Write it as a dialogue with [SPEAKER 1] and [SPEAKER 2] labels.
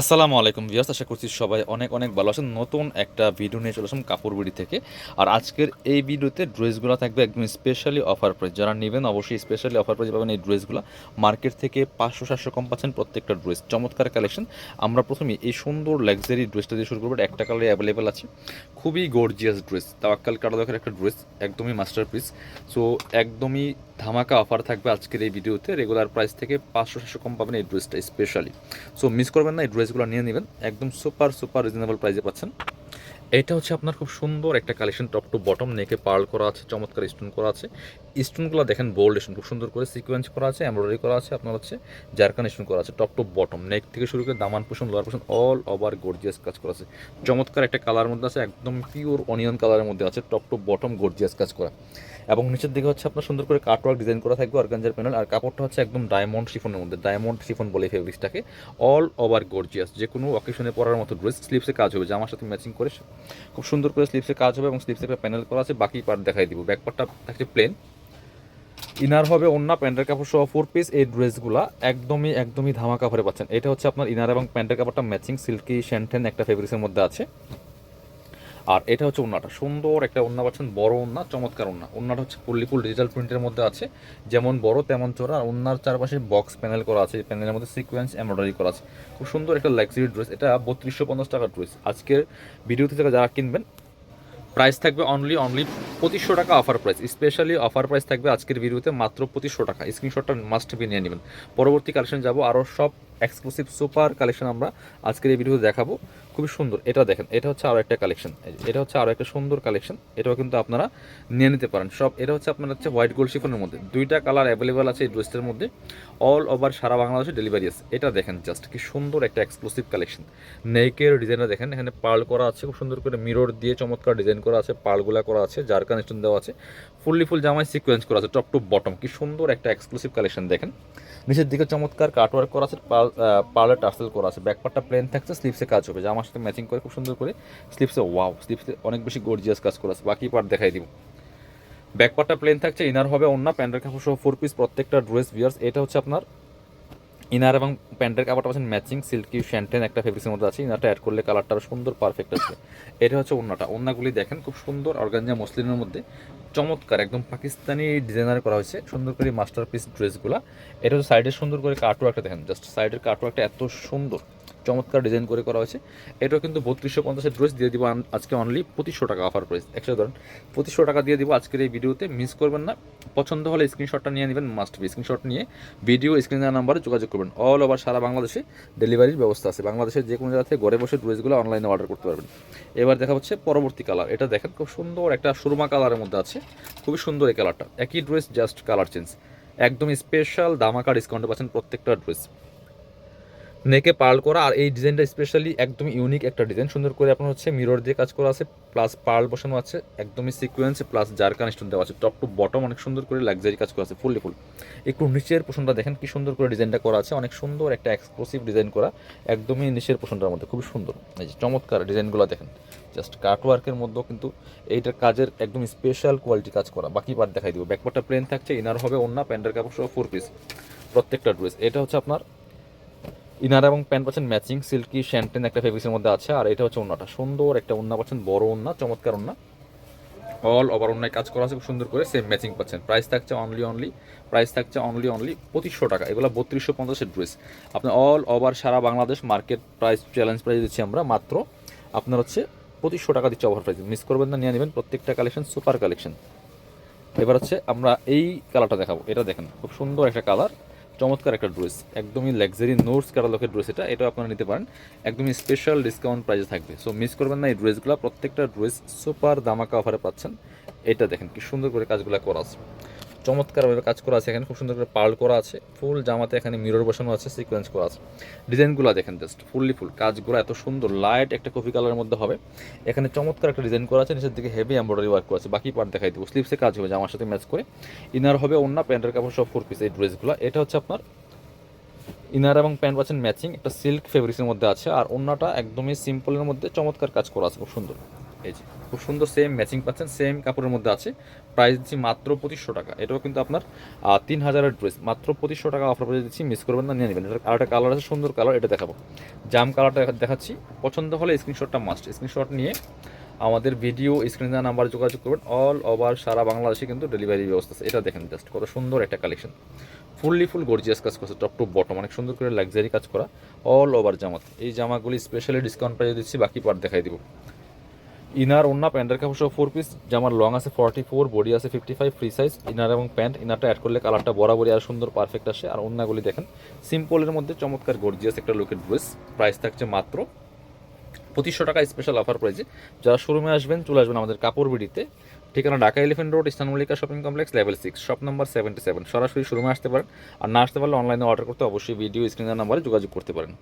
[SPEAKER 1] আসসালামু আলাইকুম ভিয়াস আশা করছি সবাই অনেক অনেক ভালো আছেন। নতুন একটা ভিডিও নিয়ে চলে আসলাম কাপড় বিড়ি থেকে। আর আজকের এই ভিডিওতে ড্রেসগুলো থাকবে একদম স্পেশালি অফার প্রাইস যারা নেবেন অবশ্যই স্পেশালি অফার প্রাইস পাবেন এই ড্রেসগুলো। মার্কেট থেকে পাঁচশো, সাতশো কম পাচ্ছেন প্রত্যেকটা ড্রেস। চমৎকার কালেকশন আমরা প্রথমে এই সুন্দর লাক্সারি ড্রেসটা দিয়ে শুরু করব। একটা কালারে অ্যাভেলেবেল আছে। খুবই গর্জিয়াস ড্রেস তাওয়াক্কাল কাটালকের একটা ড্রেস একদমই মাস্টার পিস সো একদমই ধামাকা অফার থাকবে আজকের এই ভিডিওতে। রেগুলার প্রাইস থেকে পাঁচশো ছশো কম পাবেন এই ড্রেসটা স্পেশালি সো মিস করবেন না, এই ড্রেসগুলো নিয়ে নেবেন। একদম সুপার সুপার রিজনেবল প্রাইসে পাচ্ছেন। এটা হচ্ছে আপনার খুব সুন্দর একটা কালেকশন টপ টু বটম নেকে পার্ল করা আছে, চমৎকার স্টোন করা আছে। স্টোনগুলো দেখেন বোল্ড স্টোন খুব সুন্দর করে সিকোয়েন্স করা আছে এমব্রয়ডারি করা আছে, আপনার হচ্ছে জারকান স্টোন করা আছে টপ টু বটম নেক থেকে শুরু করে দামান পোষণ লোয়ার পোষণ অল ওভার গর্জিয়াস কাজ করা আছে। চমৎকার একটা কালার মধ্যে আছে, একদম পিওর অনিয়ন কালারের মধ্যে আছে টপ টু বটম গর্জিয়াস কাজ করা। এবং নিচের দিকে হচ্ছে আপনার সুন্দর করে কাটওয়ার্ক ডিজাইন করা থাকবে অর্গানজার প্যানেল আর কাপড়টা হচ্ছে একদম ডায়মন্ড শিফনের মধ্যে ডায়মন্ড শিফন বলে ফেব্রিক্সটাকে অল ওভার গর্জিয়াস যে কোনো অকেশনে পরার মতো ড্রেস স্লিপসে কাজ হবে, জামার সাথে ম্যাচিং করে খুব সুন্দর করে স্লিপসে কাজ হবে এবং স্লিপসে একটা প্যানেল করা আছে, বাকি পার্ট দেখাই দিব। ব্যাক পার্টটা থাকছে প্লেন ইনার হবে অন্য প্যান্টের কাপড় সহ ফোর পিস এই ড্রেসগুলো একদমই একদমই ধামাকা ভরে পাচ্ছেন। এটা হচ্ছে আপনার ইনার এবং প্যান্টের কাপড়টা ম্যাচিং সিল্কি শ্যান্টেন একটা ফেব্রিক্সের মধ্যে আছে। আর এটা হচ্ছে ওন্নাটা সুন্দর একটা ওন্না পাচ্ছেন, বড় ওন্না চমৎকার ওন্না ওন্নাটা হচ্ছে ফুললি ফুল ডিজিটাল প্রিন্টের মধ্যে আছে। যেমন বড়, তেমন চোরা আর ওন্নার চারপাশে বক্স প্যানেল করা আছে। প্যানেলের মধ্যে সিকোয়েন্স এমব্রয়ডারি করা আছে। খুব সুন্দর একটা লাক্সারি ড্রেস এটা বত্রিশশো পঞ্চাশ টাকার ড্রেস আজকের ভিডিওতে থেকে যারা কিনবেন প্রাইস থাকবে অনলি অনলি পঁচিশশো টাকা offer price specially offer price থাকবে আজকের ভিডিওতে মাত্র পঁচিশশো টাকা। স্ক্রিনশটটা মাস্ট বি নিয়ে নেবেন। পরবর্তী কালেকশন যাব। আরও সব এক্সক্লুসিভ সুপার কালেকশন আমরা আজকের এই ভিডিওতে দেখাবো। খুবই সুন্দর। এটা দেখেন, এটা হচ্ছে আরও একটা কালেকশন এটা হচ্ছে আরও একটা সুন্দর কালেকশন এটাও কিন্তু আপনারা নিয়ে নিতে পারেন। সব, এটা হচ্ছে আপনার হচ্ছে হোয়াইট গোল্ড শিফনের মধ্যে। দুইটা কালার অ্যাভেলেবেল আছে এই ড্রেসটার মধ্যে। অল ওভার সারা বাংলাদেশে ডেলিভারি আছে। এটা দেখেন জাস্ট কি সুন্দর একটা এক্সক্লুসিভ কালেকশন নেকের ডিজাইনটা দেখেন, এখানে পার্ল করা আছে, খুব সুন্দর করে মিরর দিয়ে চমৎকার ডিজাইন করা আছে পার্লগুলা করা আছে জারকান স্টোন দেওয়া আছে। ফুললি ফুল জামায় সিকোয়েন্স করা আছে টপ টু বটম কি সুন্দর একটা এক্সক্লুসিভ কালেকশন দেখেন। নিচের দিকে চমৎকার কাটওয়ার্ক করা আছে পার্লার টার্সেল করা আছে। ব্যাকপারটা প্লেন থাকছে স্লিপসে কাজ হবে। জামার সাথে ম্যাচিং করে, খুব সুন্দর করে স্লিপসে ওয়াও স্লিপসে অনেক বেশি গর্জিয়াস কাজ করা আছে। বাকি পার্ট দেখাই দিব। ব্যাকপারটা প্লেন থাকছে ইনার হবে অন্য প্যান্টের কাপড় সহ ফোর পিস প্রত্যেকটা ড্রেস বিয়ার্স এটা হচ্ছে আপনার ইনার এবং প্যান্টের কাপড়টা পাচ্ছেন ম্যাচিং সিল্কি শ্যান্টেন একটা ফেব্রিক্সের মধ্যে আছে। ইনারটা অ্যাড করলে কালারটা সুন্দর পারফেক্ট আছে এটা হচ্ছে ওন্নাটা ওন্নাগুলি দেখেন, খুব সুন্দর অর্গানজা মসলিনের মধ্যে। চমৎকার, একদম পাকিস্তানি ডিজাইনার করা হয়েছে। সুন্দর করে মাস্টার পিস ড্রেসগুলো। এটা হচ্ছে সাইডের সুন্দর করে কাটওয়ার্কটা দেখেন জাস্ট সাইডের কাটওয়ার্কটা এত সুন্দর, চমৎকার ডিজাইন করে করা হয়েছে। এটাও কিন্তু বত্রিশশো পঞ্চাশের ড্রেস দিয়ে দিব আজকে অনলি পঁচিশশো টাকা অফার প্রাইস একশো ধরেন, পঁচিশশো টাকা দিয়ে দিব আজকের এই ভিডিওতে মিস করবেন না। পছন্দ হলে স্ক্রিনশটটা নিয়ে নেবেন মাস্ট বি স্ক্রিনশট নিয়ে ভিডিও স্ক্রিনের নাম্বারে যোগাযোগ করবেন। অল ওভার সারা বাংলাদেশে ডেলিভারির ব্যবস্থা আছে। বাংলাদেশের যে কোনো জায়গা থেকে ঘরে বসে ড্রেসগুলো অনলাইনে অর্ডার করতে পারবেন। এবার দেখা হচ্ছে পরবর্তী কালার এটা দেখেন, খুব সুন্দর একটা সুরমা কালারের মধ্যে আছে। খুবই সুন্দর এই কালারটা একই ড্রেস জাস্ট কালার চেঞ্জ একদম স্পেশাল দামাকা ডিসকাউন্টে পাচ্ছেন প্রত্যেকটা ড্রেস নেকে পার্ল করা আর এই ডিজাইনটা স্পেশালি একদম ইউনিক একটা ডিজাইন সুন্দর করে আপনার হচ্ছে মিরর দিয়ে কাজ করা আছে প্লাস পার্ল বসানো আছে, একদমই সিকোয়েন্স প্লাস জারকান স্টোন দেওয়া আছে। টপ টু বটম অনেক সুন্দর করে লাক্সারি কাজ করা আছে ফুললি ফুল একটু নিচের পোষণটা দেখেন কি সুন্দর করে ডিজাইনটা করা আছে। অনেক সুন্দর একটা এক্সক্লুসিভ ডিজাইন করা, একদমই নিচের পোষণটার মধ্যে, খুবই সুন্দর। এই যে চমৎকার ডিজাইনগুলো দেখেন জাস্ট কাটওয়ার্কের মধ্যেও কিন্তু এইটার কাজের একদম স্পেশাল কোয়ালিটি কাজ করা। বাকি পার্ট দেখাই দিব। ব্যাকপার্টটা প্লেন থাকছে ইনার হবে অন্য প্যান্টের কাপড় সহ ফোর পিস প্রত্যেকটা ড্রেস এটা হচ্ছে আপনার ইনার এবং প্যান্ট পাচ্ছেন ম্যাচিং, সিল্কি শ্যান্টেন একটা ফেব্রিক্সের মধ্যে আছে, আর এটা হচ্ছে ওন্নাটা। সুন্দর একটা ওন্না পাচ্ছেন, বড় ওন্না, চমৎকার ওন্না। অল ওভার অন্যায় কাজ করা আছে, খুব সুন্দর করে সেম ম্যাচিং পাচ্ছেন। প্রাইস থাকছে অনলি অনলি প্রাইস থাকছে অনলি অনলি পঁচিশশো টাকা। এগুলো বত্রিশশো পঞ্চাশের ড্রেস আপনার অল ওভার সারা Bangladesh market price challenge price দিচ্ছি আমরা, মাত্র আপনার হচ্ছে পঁচিশশো টাকা দিচ্ছে ওভার প্রাইস মিস করবেন না, নিয়ে নেবেন প্রত্যেকটা কালেকশন সুপার কালেকশন এবার হচ্ছে আমরা এই কালারটা দেখাবো। এটা দেখেন, খুব সুন্দর একটা কালার চমৎকার একটা ড্রেস, একদমই লাক্সারি নোটস ক্যাটালগের ড্রেস এটা এটা আপনারা নিতে পারেন। একদমই স্পেশাল ডিসকাউন্ট প্রাইসে থাকবে। সো মিস করবেন না এই ড্রেসগুলো, প্রত্যেকটা ড্রেস সুপার দামাকা অফারে পাচ্ছেন। এটা দেখেন কি সুন্দর করে কাজগুলো করা আছে। চমৎকারভাবে কাজ করা আছে, এখানে খুব সুন্দর করে পার্ল করা আছে, ফুল জামাতে এখানে মিরর বসানো আছে সিকোয়েন্স করা আছে। ডিজাইনগুলো দেখেন জাস্ট ফুললি ফুল কাজগুলো এত সুন্দর লাইট একটা কফি কালারের মধ্যে হবে। এখানে চমৎকার একটা ডিজাইন করা আছে, নিচের দিকে হেভি এমব্রয়ডারি ওয়ার্ক করা আছে, বাকি পার্ট দেখাই দেবো। স্লিপসে কাজ হবে, জামার সাথে ম্যাচ করে। ইনার হবে অন্য প্যান্টের কাপড় সব ফোর পিস এই ড্রেসগুলো এটা হচ্ছে আপনার ইনার এবং প্যান্ট পাচ্ছেন ম্যাচিং একটা সিল্ক ফেব্রিক্সের মধ্যে আছে, আর অন্যটা একদমই সিম্পলের মধ্যে চমৎকার কাজ করা আছে, খুব সুন্দর। এই যে, খুব সুন্দর সেম ম্যাচিং পাচ্ছেন সেম কাপড়ের মধ্যে আছে। প্রাইস দিচ্ছি মাত্র পঁচিশশো টাকা। এটাও কিন্তু আপনার তিন হাজারের ড্রেস মাত্র পঁচিশশো টাকা অফার প্রাইস দিচ্ছি মিস করবেন না, নিয়ে নেবেন। এটার আরেকটা কালার আছে, সুন্দর কালার এটা দেখাবো। জাম কালারটা দেখাচ্ছি। পছন্দ হলে স্ক্রিনশটটা মাস্ট স্ক্রিনশট নিয়ে আমাদের ভিডিও স্ক্রিন নাম্বারে যোগাযোগ করবেন। অল ওভার সারা বাংলাদেশে কিন্তু ডেলিভারি ব্যবস্থা আছে। এটা দেখেন জাস্ট কত সুন্দর একটা কালেকশন ফুললি ফুল গর্জিয়াস কাজ করছে টপ টু বটম অনেক সুন্দর করে লাক্সারি কাজ করা। অল ওভার জামাত। এই জামাগুলি স্পেশালি ডিসকাউন্ট প্রাইস দিচ্ছি, বাকি পার্ট দেখাই দিব। ইনার ওন্না প্যান্টের কাপড় সহ ফোর পিস জামার লং আছে ফর্টি ফোর বডি আছে fifty five free size inner এবং প্যান্ট ইনারটা অ্যাড করলে কালারটা বরাবরই আর সুন্দর পারফেক্ট আসে। আর ওন্নাগুলি দেখেন সিম্পলের মধ্যে চমৎকার গর্জিয়াস একটা লুকের ড্রেস প্রাইস থাকছে মাত্র পঁচিশশো টাকা স্পেশাল অফার প্রাইজে যারা শোরুমে আসবেন, চলে আসবেন আমাদের কাপড় বিড়িতে। ঠিকানা Dhaka elephant road Eastern Mallika shopping complex level six shop number seventy seven সরাসরি শোরুমে আসতে পারেন, আর না আসতে পারলে অনলাইনে অর্ডার করতে অবশ্যই ভিডিও স্ক্রিনের নাম্বারে যোগাযোগ করতে পারেন।